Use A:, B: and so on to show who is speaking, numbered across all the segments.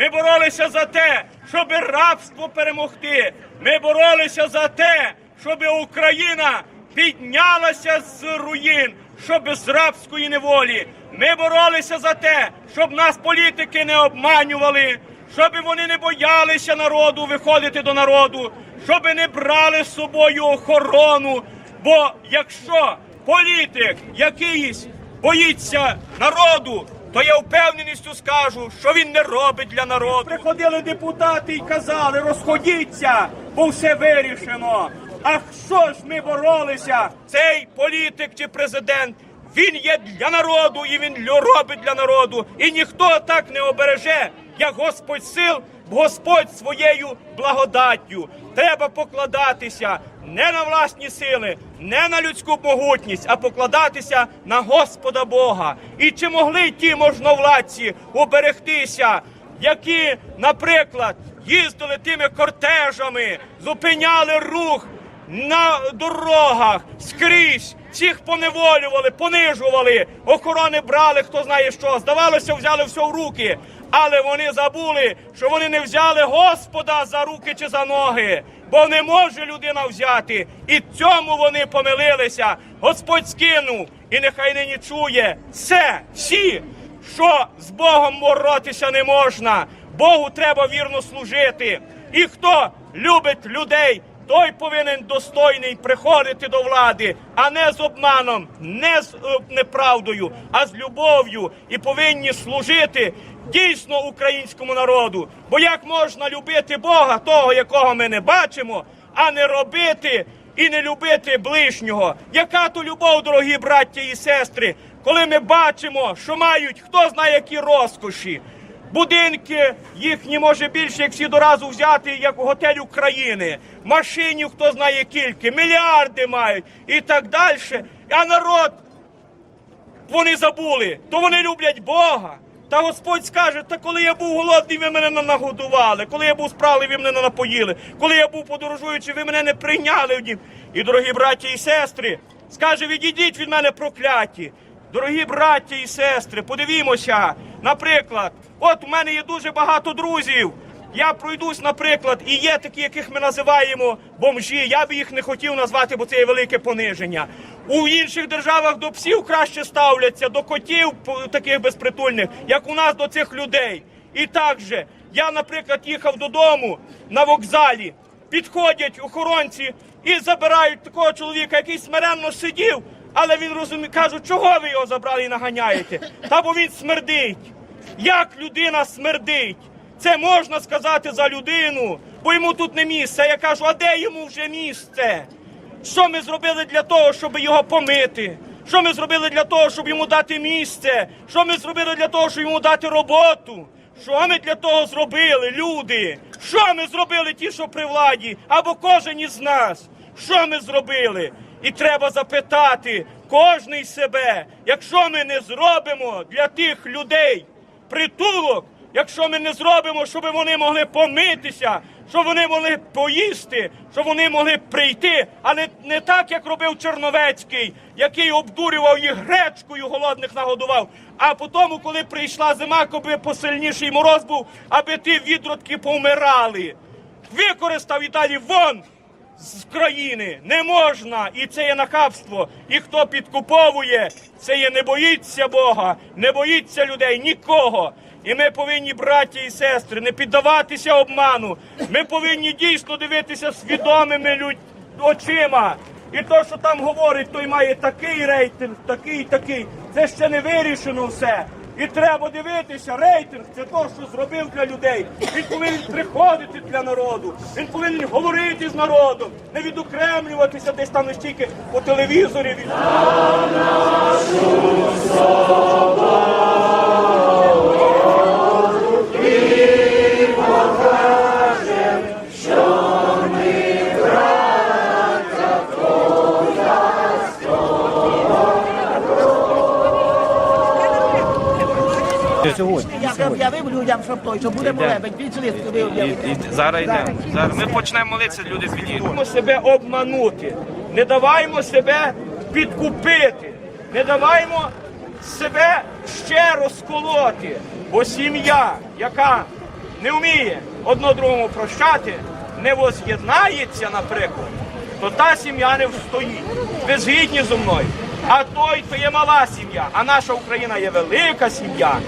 A: Ми боролися за те, щоб рабство перемогти. Ми боролися за те, щоб Україна піднялася з руїн, щоб з рабської неволі. Ми боролися за те, щоб нас політики не обманювали, щоб вони не боялися народу виходити до народу, щоб не брали з собою охорону. Бо якщо політик якийсь боїться народу, то я впевненістю скажу, що він не робить для народу. Приходили депутати і казали, розходіться, бо все вирішено. А що ж ми боролися? Цей політик чи президент, він є для народу і він робить для народу. І ніхто так не обереже, як Господь сил, Господь своєю благодаттю. Треба покладатися не на власні сили, не на людську могутність, а покладатися на Господа Бога. І чи могли ті можновладці уберегтися, які, наприклад, їздили тими кортежами, зупиняли рух на дорогах скрізь. Всіх поневолювали, понижували, охорони брали, хто знає що. Здавалося, взяли все в руки. Але вони забули, що вони не взяли Господа за руки чи за ноги, бо не може людина взяти. І цьому вони помилилися. Господь скинув, і нехай нині чує все, всі, що з Богом боротися не можна. Богу треба вірно служити. І хто любить людей, той повинен достойний приходити до влади, а не з обманом, не з е, неправдою, а з любов'ю. І повинні служити дійсно українському народу. Бо як можна любити Бога, того, якого ми не бачимо, а не робити і не любити ближнього? Яка то любов, дорогі браття і сестри, коли ми бачимо, що мають хто знає які розкоші. Будинки їхні може більше, як всі доразу взяти, як готель України. Машинів хто знає кільки, мільярди мають і так далі. А народ вони забули, то вони люблять Бога. Та Господь скаже, та коли я був голодний, ви мене не нагодували, коли я був справний, ви мене не напоїли, коли я був подорожуючи, ви мене не прийняли в дім. І, дорогі браті і сестри, скаже, відійдіть від мене прокляті. Дорогі браті і сестри, подивімося, наприклад, от у мене є дуже багато друзів. Я пройдусь, наприклад, і є такі, яких ми називаємо бомжі. Я би їх не хотів назвати, бо це є велике пониження. У інших державах до псів краще ставляться, до котів таких безпритульних, як у нас до цих людей. І так же, я, наприклад, їхав додому на вокзалі, підходять охоронці і забирають такого чоловіка, який смиренно сидів, але він розуміє, кажуть, чого ви його забрали і наганяєте? Та бо він смердить. Як людина смердить? Це можна сказати за людину, бо йому тут не місце. Я кажу, а де йому вже місце? Що ми зробили для того, щоб його помити? Що ми зробили для того, щоб йому дати місце? Що ми зробили для того, щоб йому дати роботу? Що ми для того зробили, люди? Що ми зробили ті, що при владі? Або кожен із нас? Що ми зробили? І треба запитати кожний себе, якщо ми не зробимо для тих людей притулок, якщо ми не зробимо, щоб вони могли помитися, щоб вони могли поїсти, щоб вони могли прийти, але не так, як робив Черновецький, який обдурював їх гречкою, голодних нагодував. А потім, коли прийшла зима, коли посильніший мороз був, аби ті відродки помирали. Використав і далі вон з країни не можна, і це є нахабство. І хто підкуповує, це є не боїться Бога, не боїться людей, нікого. І ми повинні, браті і сестри, не піддаватися обману. Ми повинні дійсно дивитися свідомими людь... очима. І то, що там говорить, той має такий рейтинг, такий, такий. Це ще не вирішено все. І треба дивитися, рейтинг це то, що зробив для людей. Він повинен приходити для народу. Він повинен говорити з народом, не відокремлюватися десь там не по телевізорі. від-
B: Сьогодні.
C: Я об'явив людям, щоб той, що буде молебень, більше ви об'явили.
D: Зараз йдемо. Зараз ми почнемо молитися, люди підійдуть.
A: даваймо себе обманути, не даваймо себе підкупити, не даваймо себе ще розколоти. Бо сім'я, яка
E: не вміє одно другому прощати, не воз'єднається, наприклад, то та сім'я не встоїть. Ви згідні зі мною. А той, то є мала сім'я, а наша Україна є велика сім'я.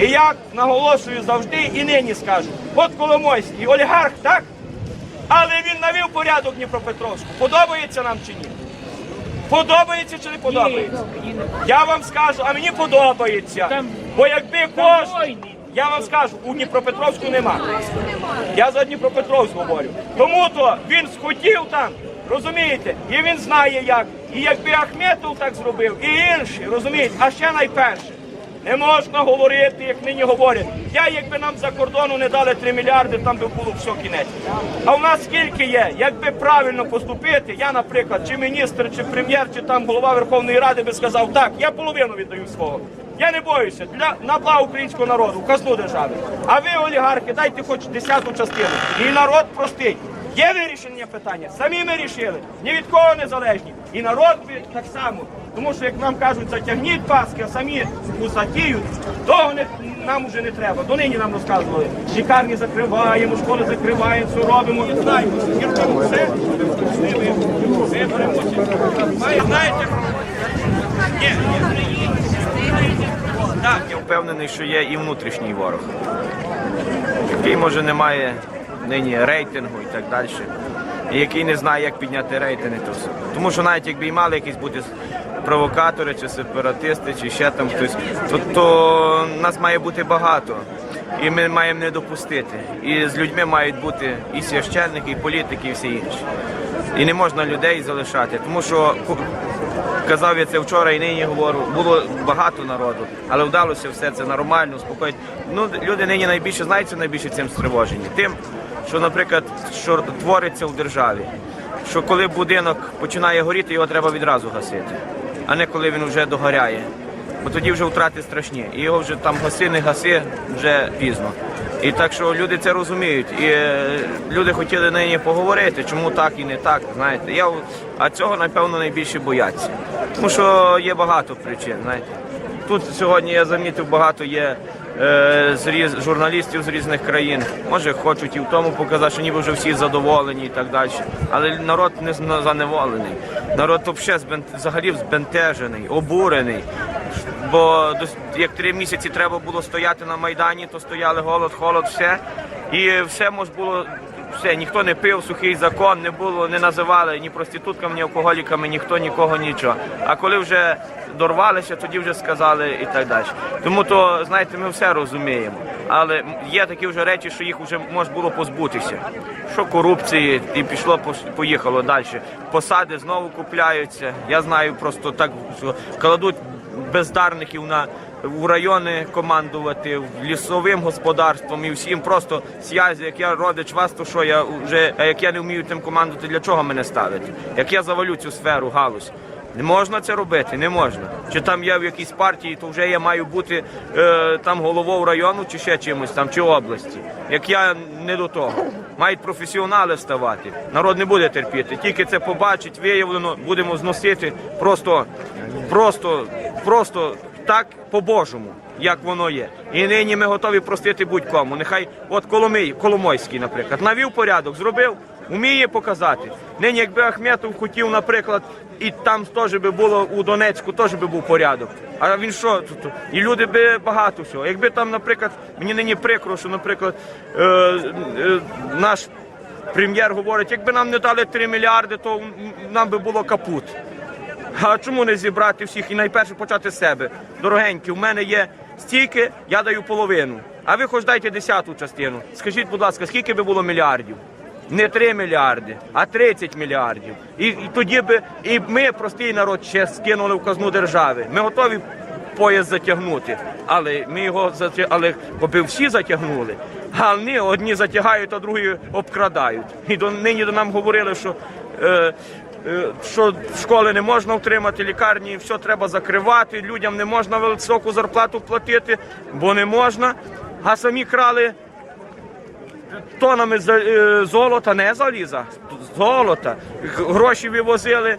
E: І я наголошую завжди і нині скажу: от Коломойський олігарх, так? Але він навів порядок Дніпропетровську. Подобається нам чи ні? Подобається чи не подобається? Я вам скажу, а мені подобається. Бо якби кожен. Я вам скажу, у Дніпропетровську нема. Я за Дніпропетровськ говорю. Тому то він схотів там, розумієте, і він знає як. І якби Ахметов так зробив, і інші, розумієте, а ще найперше. Не можна говорити, як нині говорять. Я, якби нам за кордону не дали 3 мільярди, там би було все кінець. А в нас скільки є? Якби правильно поступити, я, наприклад, чи міністр, чи прем'єр, чи там голова Верховної Ради би сказав, так, я половину віддаю свого. Я не боюся для на благо українського народу, в казну держави. А ви, олігархи, дайте хоч десяту частину. І народ простить. Є вирішення питання, самі ми рішили, ні від кого не залежні. І народ так само. Тому що, як нам кажуть, затягніть паски, а самі усатіють, того не, нам уже не треба. Донині нам розказували. Лікарні закриваємо, школи закриваємо, все робимо. І знаємо, і все. Ми беремо. Знаєте, ні. Так,
A: Я впевнений, що є і внутрішній ворог, який може не має нині рейтингу і так далі. І який не знає, як підняти рейтинги. То все. Тому що навіть якби і мали якісь бути провокатори чи сепаратисти, чи ще там хтось, то, то нас має бути багато. І ми маємо не допустити. І з людьми мають бути і священники, і політики, і всі інші. І не можна людей залишати, тому що Казав я це вчора і нині говорю. Було багато народу, але вдалося все це нормально, спокійно. Ну, люди нині найбільше знають, що найбільше цим стривожені. Тим, що, наприклад, що твориться в державі, що коли будинок починає горіти, його треба відразу гасити, а не коли він вже догоряє. Бо тоді вже втрати страшні. І його вже там гаси, не гаси, вже пізно. І так що люди це розуміють. І е, люди хотіли нині поговорити, чому так і не так. Знаєте, я а цього напевно найбільше бояться. Тому що є багато причин. Знаєте. Тут сьогодні я замітив, багато є з різ, журналістів з різних країн. Може, хочуть і в тому показати, що ніби вже всі задоволені і так далі. Але народ не заневолений. Народ взагалі збен- взагалі збентежений, обурений. Бо як три місяці треба було стояти на Майдані, то стояли голод, холод, все. І все може було. Все, ніхто не пив, сухий закон, не було, не називали ні проститутками, ні алкоголіками, ніхто нікого нічого. А коли вже дорвалися, тоді вже сказали і так далі. Тому то, знаєте, ми все розуміємо. Але є такі вже речі, що їх вже можна було позбутися. Що корупції, і пішло, поїхало далі. Посади знову купляються. Я знаю просто так, кладуть бездарників на в райони командувати, лісовим господарством і всім просто сязі, як я родич вас, то що я вже, а як я не вмію тим командувати, для чого мене ставити? Як я завалю цю сферу, галузь. Не можна це робити, не можна. Чи там я в якійсь партії, то вже я маю бути е, там головою району, чи ще чимось там, чи області. Як я не до того. Мають професіонали вставати. Народ не буде терпіти. Тільки це побачить, виявлено, будемо зносити просто, просто, просто так по-божому, як воно є. І нині ми готові простити будь-кому. Нехай от Коломий, Коломойський, наприклад, навів порядок, зробив, вміє показати. Нині, якби Ахметов хотів, наприклад, і там теж би було у Донецьку, теж би був порядок. А він що тут? І люди би багато всього. Якби там, наприклад, мені нині прикро, що, наприклад, е, е, наш прем'єр говорить, якби нам не дали 3 мільярди, то нам би було капут. А чому не зібрати всіх і найперше почати з себе? Дорогенькі, у мене є стільки, я даю половину. А ви хоч дайте десяту частину. Скажіть, будь ласка, скільки би було мільярдів? Не 3 мільярди, а 30 мільярдів. І, і тоді би і ми, простий народ, ще скинули в казну держави. Ми готові пояс затягнути, але ми його але коби всі затягнули. А вони одні затягають, а другі обкрадають. І до нині до нам говорили, що. Е, що школи не можна утримати, лікарні все треба закривати, людям не можна високу зарплату платити, бо не можна. А самі крали тонами е, золота, не заліза, золота. Гроші вивозили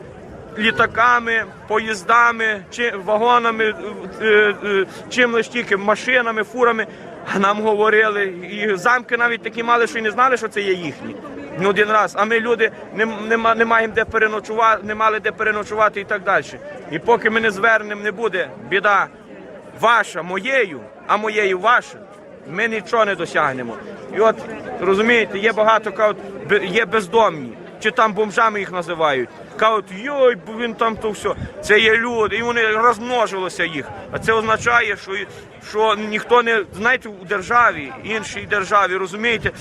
A: літаками, поїздами, вагонами, е, е, чим лише тільки машинами, фурами. А нам говорили, і замки навіть такі мали, що й не знали, що це є їхні. Не один раз. А ми люди не, не, не маємо де переночувати, не мали де переночувати і так далі. І поки ми не звернемо, не буде біда ваша моєю, а моєю ваша, ми нічого не досягнемо. І от розумієте, є багато кажуть, є бездомні, чи там бомжами їх називають. Кажуть, йой, він там то все. Це є люди, і вони розмножилося їх. А це означає, що, що ніхто не знаєте, у державі, іншій державі, розумієте,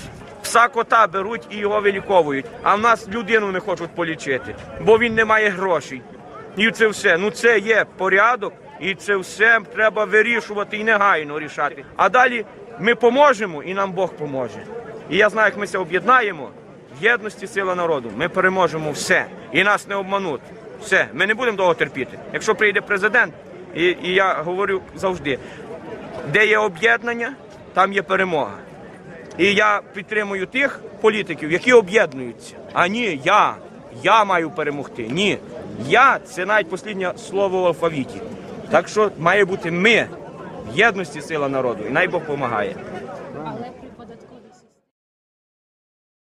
A: пса кота беруть і його виліковують. А в нас людину не хочуть полічити, бо він не має грошей. І це все. Ну це є порядок, і це все треба вирішувати і негайно рішати. А далі ми поможемо, і нам Бог поможе. І я знаю, як ми це об'єднаємо. В єдності сила народу. Ми переможемо все. І нас не обмануть. Все, ми не будемо довго терпіти. Якщо прийде президент, і, і я говорю завжди, де є об'єднання, там є перемога. І я підтримую тих політиків, які об'єднуються. А ні, я. Я маю перемогти. Ні. Я це навіть останнє слово в алфавіті. Так що має бути ми в єдності сила народу. І най Бог допомагає.